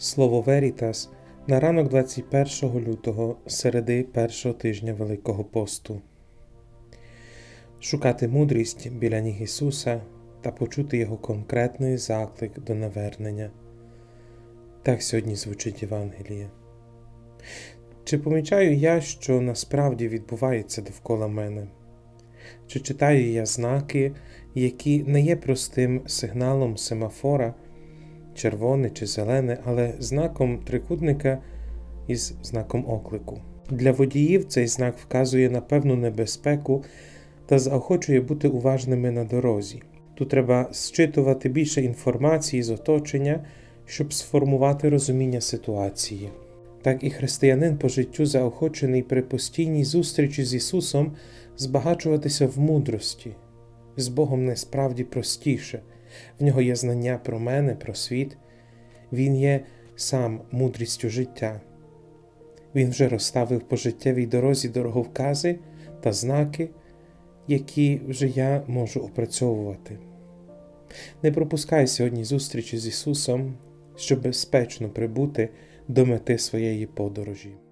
Слово Верітас на ранок 21 лютого, середи першого тижня Великого посту. Шукати мудрість біля ніг Ісуса та почути Його конкретний заклик до навернення. Так сьогодні звучить Євангеліє. Чи помічаю я, що насправді відбувається довкола мене? Чи читаю я знаки, які не є простим сигналом семафора, червоне чи зелене, але знаком трикутника із знаком оклику. Для водіїв цей знак вказує на певну небезпеку та заохочує бути уважними на дорозі. Тут треба зчитувати більше інформації з оточення, щоб сформувати розуміння ситуації. Так і християнин по життю заохочений при постійній зустрічі з Ісусом збагачуватися в мудрості. З Богом не справді простіше. В нього є знання про мене, про світ. Він є сам мудрістю життя. Він вже розставив по життєвій дорозі дороговкази та знаки, які вже я можу опрацьовувати. Не пропускай сьогодні зустрічі з Ісусом, щоб безпечно прибути до мети своєї подорожі.